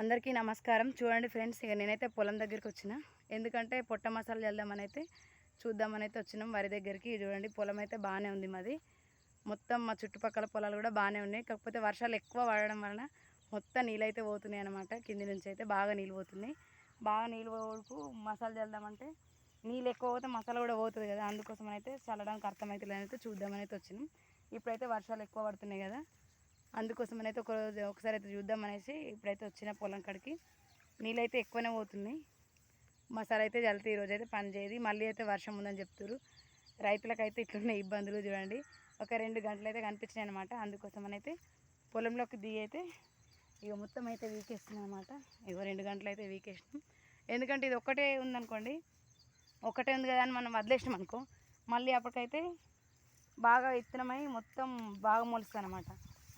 అందరికీ నమస్కారం. చూడండి ఫ్రెండ్స్ ఇక నేనైతే పొలం దగ్గరికి వచ్చిన. ఎందుకంటే పొట్ట మసాలా చల్దామని అయితే చూద్దామని అయితే వచ్చినాం వరి దగ్గరికి. చూడండి పొలం అయితే బాగానే ఉంది మాది. మొత్తం మా చుట్టుపక్కల పొలాలు కూడా బాగానే ఉన్నాయి. కాకపోతే వర్షాలు ఎక్కువ పడడం వలన మొత్తం నీళ్ళైతే పోతున్నాయి అనమాట కింది నుంచి అయితే బాగా నీళ్ళు పోతున్నాయి. బాగా నీళ్ళు పోడుకు మసాలా చల్దామంటే నీళ్ళు ఎక్కువ పోతే మసాలా కూడా పోతుంది కదా. అందుకోసం అయితే చల్లడానికి అర్థమవుతుంది అయితే చూద్దామని అయితే వచ్చినాం. ఇప్పుడైతే వర్షాలు ఎక్కువ పడుతున్నాయి కదా. అందుకోసం అయితే ఒక రోజు ఒకసారి అయితే చూద్దాం అనేసి ఇప్పుడైతే వచ్చిన పొలం కాడికి. నీళ్ళు అయితే ఎక్కువనే పోతున్నాయి. మసాలా అయితే చల్లితే ఈరోజు అయితే పని చేయదు. మళ్ళీ అయితే వర్షం ఉందని చెప్తారు రైతులకైతే ఇట్లున్న ఇబ్బందులు చూడండి. ఒక రెండు గంటలు అయితే కనిపించినాయి అనమాట అందుకోసం అయితే పొలంలోకి దిగి అయితే ఇక మొత్తం అయితే వీకేస్తున్నాం అనమాట ఇగో రెండు గంటలు అయితే వీకేసినాం. ఎందుకంటే ఇది ఒక్కటే ఉందనుకోండి. ఒకటే ఉంది కదా అని మనం వదిలేసినాం అనుకో మళ్ళీ అప్పటికైతే బాగా విత్తనమై మొత్తం బాగా మొలుస్తుంది అనమాట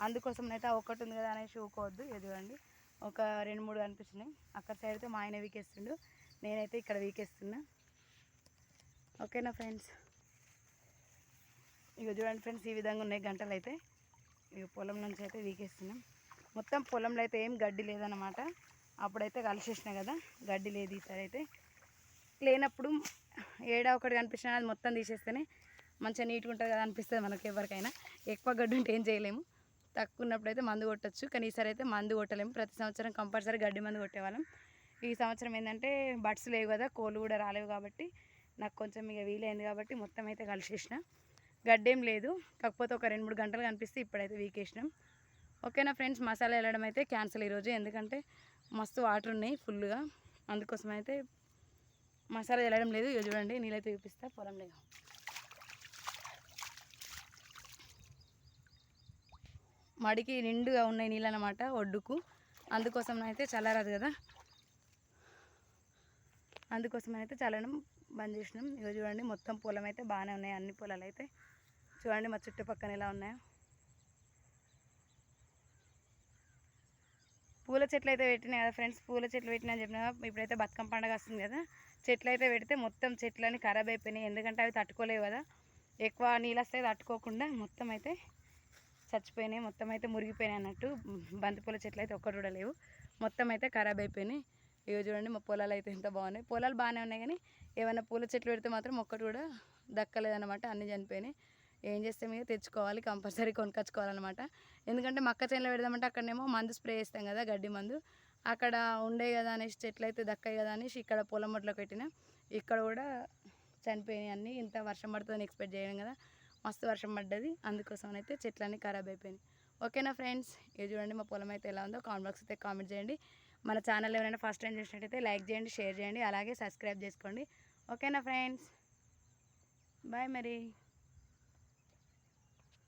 అందుకోసం అయితే ఒక్కటి ఉంది కదా అనేసి ఊకోవద్దు ఎదుగండి ఒక రెండు మూడు కనిపిస్తున్నాయి. అక్కడ సైడ్ అయితే మా ఆయన వీకేస్తుండు. నేనైతే ఇక్కడ వీకేస్తున్నా. ఓకేనా ఫ్రెండ్స్? ఇక చూడండి ఫ్రెండ్స్ ఈ విధంగా ఉన్నాయి గంటలు అయితే ఇక పొలం నుంచి అయితే వీకేస్తున్నాం. మొత్తం పొలంలో అయితే ఏం గడ్డి లేదన్నమాట. అప్పుడైతే కలిసేసినా కదా గడ్డి లేదు ఈసారి అయితే. లేనప్పుడు ఏడా ఒకటి కనిపించినా అది మొత్తం తీసేస్తేనే మంచిగా నీట్గా ఉంటుంది కదా అనిపిస్తుంది మనకి ఎవరికైనా. ఎక్కువ గడ్డి ఉంటే ఏం చేయలేము. తక్కువ ఉన్నప్పుడు అయితే మందు కొట్టచ్చు. కానీ ఈసారి అయితే మందు కొట్టలేము ప్రతి సంవత్సరం కంపల్సరీ గడ్డి మందు కొట్టేవాళ్ళం. ఈ సంవత్సరం ఏంటంటే బడ్స్ లేవు కదా కోళ్ళు కూడా రాలేవు కాబట్టి నాకు కొంచెం ఇక వీలైంది కాబట్టి మొత్తం అయితే కలిసేసిన. గడ్డేం లేదు. కాకపోతే ఒక రెండు మూడు గంటలు కనిపిస్తే ఇప్పుడైతే వీకేసినాం. ఓకేనా ఫ్రెండ్స్? మసాలా వెళ్ళడం అయితే క్యాన్సిల్ ఈరోజు. ఎందుకంటే మస్తు వాటర్ ఉన్నాయి ఫుల్గా అందుకోసం అయితే మసాలా వెళ్ళడం లేదు. ఇక చూడండి నీళ్ళైతే చూపిస్తా. పొలం లేదు మడికి నిండుగా ఉన్నాయి నీళ్ళు అనమాట ఒడ్డుకు. అందుకోసం అయితే చల్లరాదు కదా. అందుకోసం అయితే చల్లడం బంద్ చేసినాం. ఇక చూడండి మొత్తం పొలం అయితే బాగానే ఉన్నాయి. అన్ని పొలాలు అయితే చూడండి మా చుట్టుపక్కన ఎలా ఉన్నాయో. పూల చెట్లు అయితే పెట్టినాయి కదా ఫ్రెండ్స్ పూల చెట్లు పెట్టినా అని చెప్పిన ఇప్పుడైతే బతుకమ్మ పండగ వస్తుంది కదా. చెట్లు అయితే పెడితే మొత్తం చెట్లని ఖరాబ్ అయిపోయినాయి. ఎందుకంటే అవి తట్టుకోలేవు కదా. ఎక్కువ నీళ్ళు వస్తే తట్టుకోకుండా మొత్తం అయితే చచ్చిపోయినాయి మొత్తం అయితే మురిగిపోయినాయి అన్నట్టు. బంతిపూల చెట్లు అయితే ఒక్కటి కూడా లేవు. మొత్తం అయితే ఖరాబ్ అయిపోయినాయి. ఇవి చూడండి మా పొలాలు అయితే ఎంత బాగున్నాయి. పొలాలు బాగానే ఉన్నాయి కానీ ఏమైనా పూల చెట్లు పెడితే మాత్రం ఒక్కటి కూడా దక్కలేదన్నమాట అన్నీ చనిపోయినాయి. ఏం చేస్తే మీద తెచ్చుకోవాలి కంపల్సరీ కొనుకొచ్చుకోవాలన్నమాట. ఎందుకంటే మక్క చేనులో పెడదామంటే అక్కడనేమో మందు స్ప్రే చేస్తాం కదా గడ్డి మందు. అక్కడ ఉండే కదా అనేసి చెట్లు అయితే దక్కాయి కదా అనేసి ఇక్కడ పొలం మొట్లో పెట్టిన ఇక్కడ కూడా చనిపోయినాయి అన్నీ. ఇంత వర్షం పడుతుందని ఎక్స్పెక్ట్ చేయడం కదా. మస్తు వర్షం పడ్డది. అందుకోసం అయితే చెట్లన్నీ ఖరాబ్ అయిపోయినాయి. ఓకేనా ఫ్రెండ్స్? ఇది చూడండి మా పొలం అయితే ఎలా ఉందో. కామెంట్ బాక్స్ అయితే కామెంట్ చేయండి. మన ఛానల్ ఎవరైనా ఫస్ట్ టైం చూసినట్టయితే లైక్ చేయండి షేర్ చేయండి అలాగే సబ్స్క్రైబ్ చేసుకోండి. ఓకేనా ఫ్రెండ్స్? బాయ్ మరి.